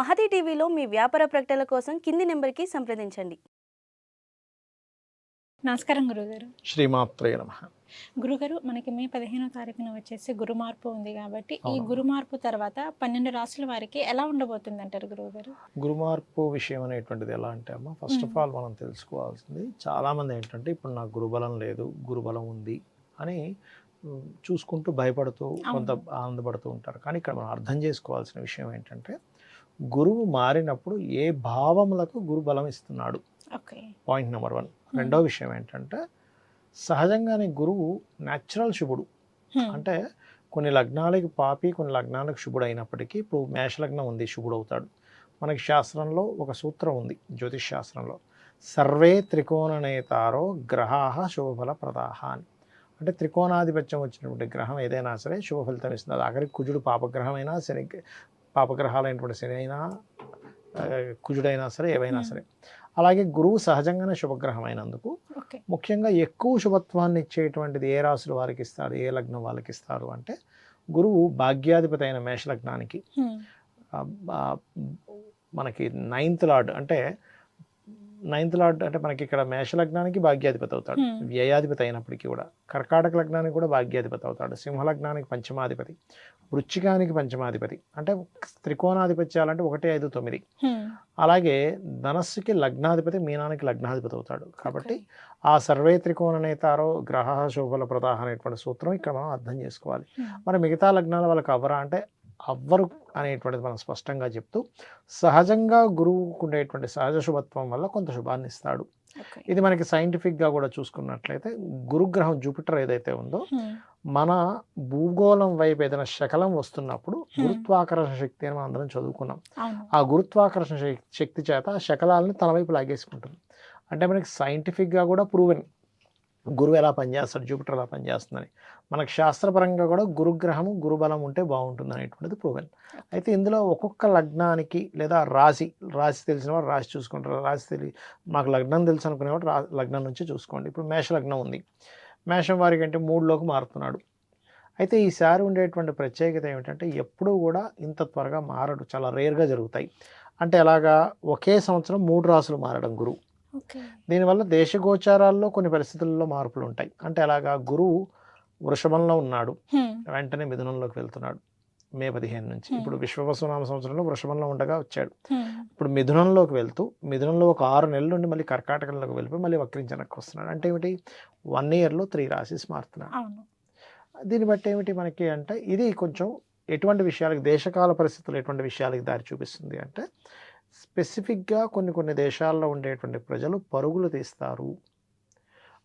మహతి టీవీలో మీ వ్యాపార ప్రకటనల కోసం కింది నెంబర్కి సంప్రదించండి. నమస్కారం గురుగారు. శ్రీమాత్రే నమ. గురుగారు మనకి మే పదిహేనో తారీఖున వచ్చేసి గురు మార్పు ఉంది కాబట్టి ఈ. గురు మార్పు తర్వాత పన్నెండు రాసుల వారికి ఎలా ఉండబోతుంది అంటారు గురుగారు? గురుమార్పు విషయం అనేటువంటిది ఎలా అంటే అమ్మ ఫస్ట్ ఆఫ్. ఆల్ మనం తెలుసుకోవాల్సింది చాలామంది ఏంటంటే ఇప్పుడు నాకు గురుబలం లేదు గురుబలం ఉంది అని చూసుకుంటూ భయపడుతూ కొంత ఆనందపడుతూ ఉంటారు. కానీ ఇక్కడ మనం అర్థం చేసుకోవాల్సిన విషయం ఏంటంటే గురువు మారినప్పుడు ఏ భావములకు గురు బలం ఇస్తున్నాడు? Point number one. రెండో విషయం ఏంటంటే సహజంగానే గురువు న్యాచురల్ శుభుడు. అంటే కొన్ని లగ్నాలకి పాపి కొన్ని లగ్నాలకు శుభుడు అయినప్పటికీ ఇప్పుడు మేష లగ్నం ఉంది శుభుడు అవుతాడు మనకి శాస్త్రంలో ఒక సూత్రం ఉంది జ్యోతిష్ శాస్త్రంలో. సర్వే త్రికోణ నేతారో గ్రహాహ శుభఫల ప్రదాహ అని. అంటే త్రికోణాధిపత్యం వచ్చినటువంటి గ్రహం ఏదైనా సరే శుభ ఫలితం ఇస్తుంది. అది ఆఖరికి కుజుడు పాపగ్రహమైనా శని పాపగ్రహాలైనటువంటి శని అయినా కుజుడైనా సరే ఏవైనా. సరే అలాగే గురువు సహజంగానే శుభగ్రహం అయినందుకు ముఖ్యంగా ఎక్కువ శుభత్వాన్ని ఇచ్చేటువంటిది ఏ రాశుల వారికి ఇస్తారు ఏ లగ్నం వాళ్ళకి ఇస్తారు అంటే గురువు భాగ్యాధిపతి అయిన మేష లగ్నానికి ఆ, ఆ, మనకి నైన్త్ లార్డ్ అంటే నైన్త్ లార్డ్ అంటే మనకి ఇక్కడ మేష లగ్నానికి భాగ్యాధిపతి అవుతాడు. Hmm. వ్యయాధిపతి అయినప్పటికీ కూడా. కర్కాటక లగ్నానికి కూడా భాగ్యాధిపతి అవుతాడు. సింహ లగ్నానికి పంచమాధిపతి. వృచ్చికానికి పంచమాధిపతి. అంటే త్రికోణాధిపత్యాలంటే ఒకటి ఐదు తొమ్మిది. అలాగే ధనస్సుకి లగ్నాధిపతి మీనానికి లగ్నాధిపతి అవుతాడు. కాబట్టి ఆ సర్వే త్రికోణ నేతారో గ్రహ శోభల ప్రదాహ అనేటువంటి సూత్రం ఇక్కడ మనం అర్థం చేసుకోవాలి. మరి మిగతా లగ్నాల వాళ్ళకి అవ్వరా అంటే అవ్వరు అనేటువంటిది మనం స్పష్టంగా చెప్తూ సహజంగా గురువుకు ఉండేటువంటి సహజ శుభత్వం వల్ల కొంత శుభాన్ని ఇస్తాడు. ఇది మనకి సైంటిఫిక్గా కూడా చూసుకున్నట్లయితే గురుగ్రహం జూపిటర్ ఏదైతే ఉందో మన భూగోళం వైపు ఏదైనా శకలం వస్తున్నప్పుడు గురుత్వాకర్షణ శక్తి అని మనం అందరం చదువుకున్నాం. ఆ గురుత్వాకర్షణ శక్- శక్తి చేత ఆ శకలాలని తన వైపు లాగేసుకుంటుంది. అంటే మనకి సైంటిఫిక్గా కూడా ప్రూవెన్ గురువు ఎలా పనిచేస్తాడు జూపిటర్ ఎలా పనిచేస్తుందని. మనకు శాస్త్రపరంగా కూడా గురుగ్రహము గురుబలం ఉంటే బాగుంటుంది అనేటువంటిది ప్రూవెన్ అయితే ఇందులో ఒక్కొక్క లగ్నానికి లేదా రాశి రాశి తెలిసిన వారు రాశి చూసుకుంటారు. రాశి తెలి మాకు లగ్నం తెలుసు అనుకునేవాడు రా లగ్నం నుంచి చూసుకోండి. ఇప్పుడు మేష లగ్నం ఉంది. మేషం వారికి అంటే మూడులోకి మారుతున్నాడు. అయితే ఈసారి ఉండేటువంటి ప్రత్యేకత ఏమిటంటే ఎప్పుడూ కూడా ఇంత త్వరగా మారడు. చాలా రేర్గా జరుగుతాయి. అంటే ఎలాగా ఒకే సంవత్సరం మూడు రాసులు మారడం గురువు. దీనివల్ల దేశగోచారాల్లో కొన్ని పరిస్థితుల్లో మార్పులు ఉంటాయి. అంటే ఎలాగా గురువు వృషభంలో ఉన్నాడు. వెంటనే మిథునంలోకి వెళ్తున్నాడు. మే పదిహేను నుంచి. ఇప్పుడు విశ్వవసునామ సంవత్సరంలో వృషభంలో ఉండగా వచ్చాడు. ఇప్పుడు మిథునంలోకి వెళ్తూ మిథునంలో ఒక ఆరు నెలల నుండి మళ్ళీ కర్కాటకంలోకి వెళ్ళిపోయి మళ్ళీ వక్రించనకు వస్తున్నాడు. అంటే ఏమిటి? వన్ ఇయర్లో త్రీ రాశిస్ మారుతున్నాడు. దీన్ని బట్టి ఏమిటి మనకి అంటే ఇది కొంచెం ఎటువంటి విషయాలకు దేశకాల పరిస్థితులు ఎటువంటి విషయాలకు దారి చూపిస్తుంది అంటే స్పెసిఫిక్గా కొన్ని కొన్ని దేశాల్లో ఉండేటువంటి ప్రజలు పరుగులు తీస్తారు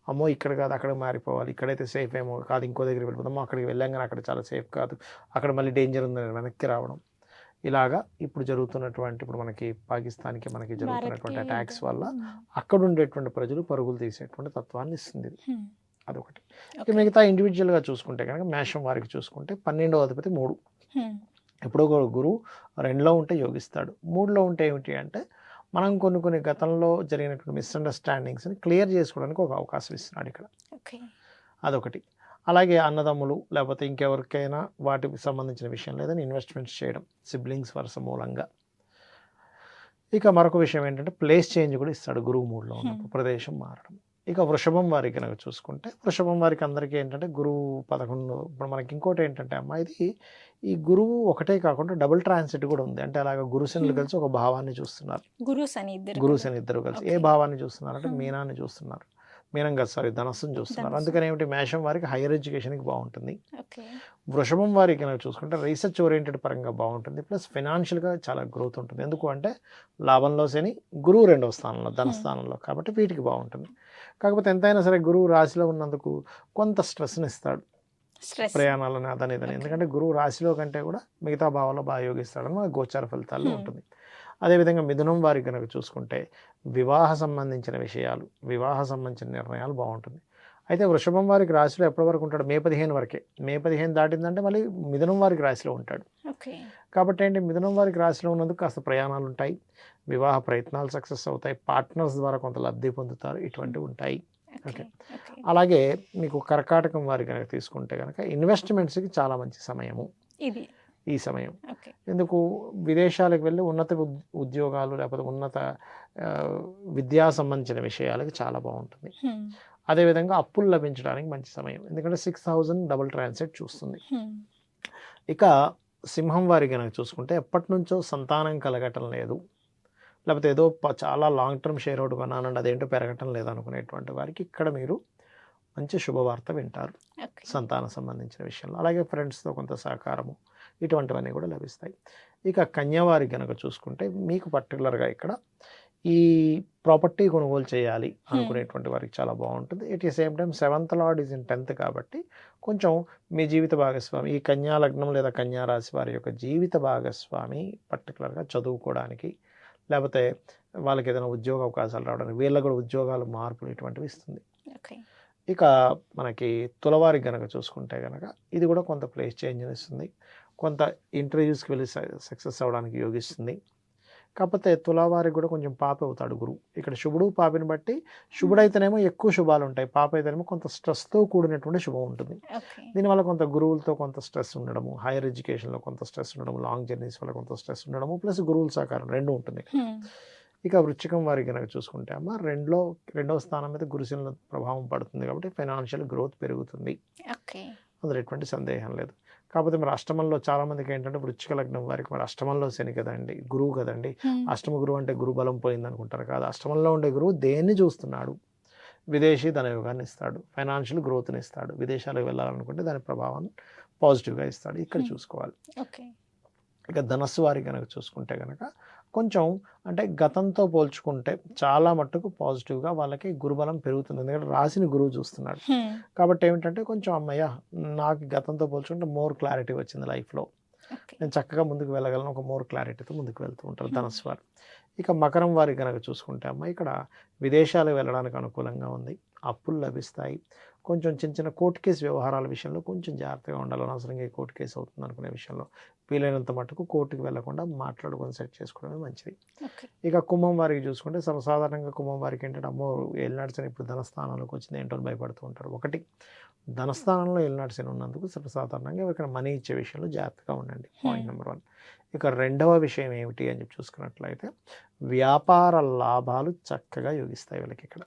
అమ్మో ఇక్కడ కాదు అక్కడ మారిపోవాలి ఇక్కడైతే సేఫ్ ఏమో కాదు ఇంకో దగ్గరికి వెళ్ళిపోతామో అక్కడికి వెళ్ళాం కానీ అక్కడ చాలా సేఫ్ కాదు అక్కడ మళ్ళీ డేంజర్ ఉందని వెనక్కి రావడం ఇలాగా ఇప్పుడు జరుగుతున్నటువంటి ఇప్పుడు మనకి పాకిస్తాన్కి మనకి జరుగుతున్నటువంటి అటాక్స్ వల్ల. అక్కడ ఉండేటువంటి ప్రజలు పరుగులు తీసేటువంటి తత్వాన్ని ఇస్తుంది. అదొకటి ఇక. మిగతా ఇండివిజువల్గా చూసుకుంటే కనుక మేషం వారికి చూసుకుంటే పన్నెండవ అధిపతి మూడు. ఎప్పుడో ఒక గురువు రెండులో ఉంటే యోగిస్తాడు. మూడులో ఉంటే ఏమిటి అంటే మనం కొన్ని కొన్ని గతంలో జరిగినటువంటి మిస్అండర్స్టాండింగ్స్ని క్లియర్ చేసుకోవడానికి ఒక అవకాశం ఇస్తున్నాడు ఇక్కడ. అదొకటి. అలాగే అన్నదమ్ములు లేకపోతే ఇంకెవరికైనా వాటికి సంబంధించిన విషయం లేదని ఇన్వెస్ట్మెంట్స్ చేయడం సిబ్లింగ్స్ వరుస మూలంగా ఇక మరొక విషయం ఏంటంటే ప్లేస్ చేంజ్ కూడా ఇస్తాడు గురువు మూడులో ఉన్నప్పుడు ప్రదేశం మారడం. ఇక వృషభం వారికి కనుక చూసుకుంటే వృషభం వారికి అందరికీ ఏంటంటే గురువు పదకొండు ఇప్పుడు మనకి ఇంకోటి ఏంటంటే అమ్మ ఇది ఈ గురువు ఒకటే కాకుండా డబుల్ ట్రాన్సిట్ కూడా ఉంది అంటే అలాగ గురుశనులు. కలిసి ఒక భావాన్ని చూస్తున్నారు గురు శని ఇద్దరు గురు? శని ఇద్దరు కలిసి ఏ. భావాన్ని చూస్తున్నారు అంటే. మీనాన్ని చూస్తున్నారు మీనం కాదు సారీ ధనస్సును చూస్తున్నారు. అందుకని ఏమిటి మేషం వారికి హైయర్ ఎడ్యుకేషన్కి బాగుంటుంది వృషభం వారికి కనుక చూసుకుంటే రీసెర్చ్ ఓరియంటెడ్ పరంగా బాగుంటుంది ప్లస్ ఫినాన్షియల్గా చాలా గ్రోత్ ఉంటుంది ఎందుకు అంటే లాభంలో శని గురువు రెండవ స్థానంలో ధన Hmm. స్థానంలో కాబట్టి వీటికి బాగుంటుంది కాకపోతే ఎంతైనా సరే గురువు రాశిలో ఉన్నందుకు కొంత స్ట్రెస్ని ఇస్తాడు ప్రయాణాలని అదని ఇదని. ఎందుకంటే గురువు రాశిలో కంటే కూడా మిగతా భావాల్లో బాగా యోగిస్తాడని మన గోచార ఫలితాల్లో. ఉంటుంది. అదేవిధంగా మిథునం వారికి కనుక చూసుకుంటే వివాహ సంబంధించిన విషయాలు వివాహ సంబంధించిన నిర్ణయాలు బాగుంటుంది. అయితే వృషభం వారికి రాశిలో ఎప్పటి వరకు ఉంటాడు? మే పదిహేను వరకే. మే పదిహేను దాటిందంటే మళ్ళీ మిథునం వారికి రాశిలో ఉంటాడు. కాబట్టి ఏంటి? మిథునం వారికి రాశిలో ఉన్నందుకు కాస్త ప్రయాణాలు ఉంటాయి. వివాహ ప్రయత్నాలు సక్సెస్ అవుతాయి. పార్ట్నర్స్ ద్వారా కొంత లబ్ధి పొందుతారు. ఇటువంటివి ఉంటాయి. ఓకే అలాగే మీకు కర్కాటకం వారి కనుక తీసుకుంటే కనుక ఇన్వెస్ట్మెంట్స్కి చాలా మంచి సమయము. ఇది. ఈ సమయం. ఎందుకు? విదేశాలకు వెళ్ళి ఉన్నత ఉద్- ఉద్యోగాలు లేకపోతే ఉన్నత విద్యా సంబంధించిన విషయాలకు చాలా బాగుంటుంది. అదేవిధంగా అప్పులు లభించడానికి మంచి సమయం. ఎందుకంటే సిక్స్ థౌజండ్ డబుల్ ట్రాన్సెట్ చూస్తుంది. హ్మ్. ఇక సింహం వారి కనుక చూసుకుంటే ఎప్పటి నుంచో సంతానం కలగటం లేదు. లేకపోతే ఏదో చాలా లాంగ్ టర్మ్ షేర్ అవుట్ కొన్నానండి అదేంటో పెరగటం లేదు అనుకునేటువంటి వారికి ఇక్కడ మీరు మంచి శుభవార్త వింటారు. సంతానం సంబంధించిన విషయంలో. అలాగే ఫ్రెండ్స్తో కొంత సహకారము ఇటువంటివన్నీ కూడా లభిస్తాయి. ఇక కన్యావారి కనుక చూసుకుంటే మీకు పర్టికులర్గా ఇక్కడ ఈ ప్రాపర్టీ కొనుగోలు చేయాలి అనుకునేటువంటి వారికి చాలా బాగుంటుంది. At the same time seventh lord is in tenth కాబట్టి కొంచెం మీ జీవిత భాగస్వామి ఈ కన్యా లగ్నం లేదా కన్యా రాశి వారి యొక్క జీవిత భాగస్వామి పర్టికులర్గా చదువుకోవడానికి లేకపోతే వాళ్ళకి ఏదైనా ఉద్యోగ అవకాశాలు రావడానికి వీళ్ళకి కూడా ఉద్యోగాలు మార్పులు ఇటువంటివి ఇస్తుంది. ఇక మనకి తులవారి గనక చూసుకుంటే గనక ఇది కూడా కొంత ప్లేస్ చేంజ్ ఇస్తుంది కొంత ఇంటర్వ్యూస్కి వెళ్ళి సక్సెస్ అవ్వడానికి యోగిస్తుంది. కాకపోతే తులావారికి కూడా కొంచెం పాప అవుతాడు గురువు. ఇక్కడ శుభుడు పాపిని బట్టి శుభుడైతేనేమో ఎక్కువ శుభాలు ఉంటాయి. పాప అయితేనేమో కొంత స్ట్రెస్తో కూడినటువంటి శుభం ఉంటుంది. దీనివల్ల కొంత గురువులతో కొంత స్ట్రెస్ ఉండడము హైయర్ ఎడ్యుకేషన్లో కొంత స్ట్రెస్ ఉండడము లాంగ్ జర్నీస్ వల్ల కొంత స్ట్రెస్ ఉండడము ప్లస్ గురువుల సహకారం రెండు ఉంటుంది. ఇక వృచ్చికం వారి కనుక చూసుకుంటే అమ్మ రెండులో రెండవ స్థానం మీద గురుశనుల ప్రభావం పడుతుంది కాబట్టి ఫైనాన్షియల్ గ్రోత్ పెరుగుతుంది. అందులో ఎటువంటి సందేహం లేదు. కాకపోతే మరి అష్టమంలో చాలా మందికి ఏంటంటే వృచ్చిక లగ్నం వారికి మరి అష్టమంలో శని కదండి గురువు కదండి. అష్టమ గురువు అంటే గురు బలం పోయింది అనుకుంటారు కాదు అష్టమంలో ఉండే గురువు దేన్ని చూస్తున్నాడు? విదేశీ ధనయోగాన్ని ఇస్తాడు ఫైనాన్షియల్ గ్రోత్ని ఇస్తాడు విదేశాలకు వెళ్ళాలనుకుంటే దాని ప్రభావాన్ని పాజిటివ్గా ఇస్తాడు. ఇక్కడ. చూసుకోవాలి. ఓకే. ఇక ధనస్సు వారి కనుక చూసుకుంటే కనుక కొంచెం అంటే గతంతో పోల్చుకుంటే చాలా మట్టుకు పాజిటివ్గా వాళ్ళకి గురుబలం పెరుగుతుంది. ఎందుకంటే రాశిని గురువు చూస్తున్నాడు. కాబట్టి ఏమిటంటే కొంచెం అమ్మయ్య నాకు గతంతో పోల్చుకుంటే మోర్ క్లారిటీ వచ్చింది లైఫ్లో. నేను చక్కగా ముందుకు వెళ్ళగలను ఒక మోర్ క్లారిటీతో ముందుకు వెళ్తూ ఉంటారు. ధనస్సు వారు ఇక మకరం వారి కనుక చూసుకుంటే అమ్మ ఇక్కడ విదేశాలకు వెళ్ళడానికి అనుకూలంగా ఉంది. అప్పులు లభిస్తాయి. కొంచెం చిన్న చిన్న కోర్టు కేసు వ్యవహారాల విషయంలో కొంచెం జాగ్రత్తగా ఉండాలి అనవసరంగా ఈ కోర్టు కేసు అవుతుంది అనుకునే విషయంలో వీలైనంత మటుకు కోర్టుకు వెళ్ళకుండా మాట్లాడుకొని సెట్ చేసుకోవడమే మంచిది. ఇక కుంభం వారికి చూసుకుంటే సర్వసాధారణంగా కుంభం వారికి ఏంటంటే అమ్మో ఏలినాడ్సని ఇప్పుడు ధనస్థానంలోకి వచ్చింది ఏంటో భయపడుతూ ఉంటారు. ఒకటి ధనస్థానంలో ఏలినాడ్సని ఉన్నందుకు సర్వసాధారణంగా ఎవరికైనా మనీ ఇచ్చే విషయంలో జాగ్రత్తగా ఉండండి. పాయింట్. Number one. ఇక రెండవ విషయం ఏమిటి అని చెప్పి చూసుకున్నట్లయితే వ్యాపార లాభాలు చక్కగా యోగిస్తాయి వీళ్ళకి ఇక్కడ.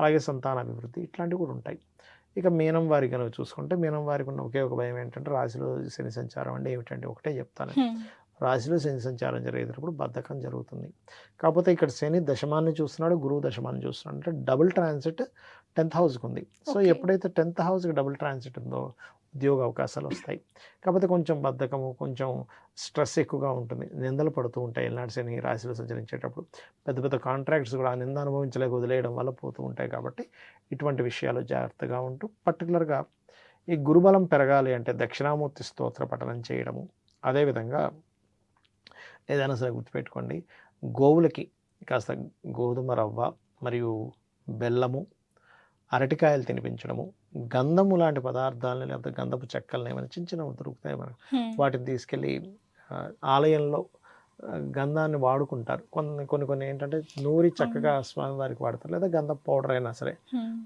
అలాగే సంతాన అభివృద్ధి ఇట్లాంటివి కూడా ఉంటాయి. ఇక మీనం వారి కనుక చూసుకుంటే మీనం వారికి ఉన్న ఒకే ఒక భయం ఏంటంటే రాశిలో శని సంచారం అంటే ఏమిటంటే ఒకటే చెప్తాను. రాశిలో శని సంచారం జరిగేటప్పుడు బద్ధకం జరుగుతుంది. కాకపోతే ఇక్కడ శని దశమాన్ని చూస్తున్నాడు గురువు దశమాన్ని చూస్తున్నాడు. అంటే డబుల్ ట్రాన్సిట్ టెన్త్ హౌస్కి ఉంది సో. ఎప్పుడైతే టెన్త్ హౌస్కి డబుల్ ట్రాన్సిట్ ఉందో ఉద్యోగ అవకాశాలు వస్తాయి. కాకపోతే కొంచెం బద్ధకము కొంచెం స్ట్రెస్ ఎక్కువగా ఉంటుంది. నిందలు పడుతూ ఉంటాయి ఎల్నాటి శని రాశిలో సంచరించేటప్పుడు. పెద్ద పెద్ద కాంట్రాక్ట్స్ కూడా ఆ నింద అనుభవించలేక వదిలేయడం వల్ల పోతూ ఉంటాయి కాబట్టి ఇటువంటి విషయాలు జాగ్రత్తగా ఉంటూ పర్టికులర్గా ఈ గురుబలం పెరగాలి అంటే దక్షిణామూర్తి స్తోత్ర పఠనం చేయడము. అదేవిధంగా ఏదైనా సరే గుర్తుపెట్టుకోండి. గోవులకి కాస్త గోధుమ రవ్వ మరియు బెల్లము అరటికాయలు తినిపించడము గంధము లాంటి పదార్థాలని లేకపోతే గంధపు చెక్కల్ని ఏమైనా చిన్న చిన్నవి దొరుకుతాయి మనకు. హ్మ్. వాటిని తీసుకెళ్ళి ఆలయంలో గంధాన్ని వాడుకుంటారు. కొన్ని కొన్ని కొన్ని ఏంటంటే నూరి చక్కగా స్వామివారికి వాడతారు. లేదా గంధం పౌడర్ అయినా సరే.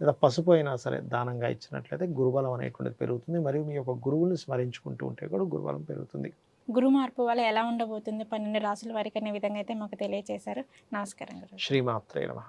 లేదా పసుపు అయినా సరే దానంగా ఇచ్చినట్లయితే గురుబలం అనేటువంటిది పెరుగుతుంది. మరియు మీ యొక్క గురువుని స్మరించుకుంటూ ఉంటే కూడా గురుబలం పెరుగుతుంది. గురు మార్పు వల్ల ఎలా ఉండబోతుంది? పన్నెండు రాసుల వారికి అనే విధంగా అయితే మాకు తెలియజేశారు నమస్కారం శ్రీమాత్రే నమః.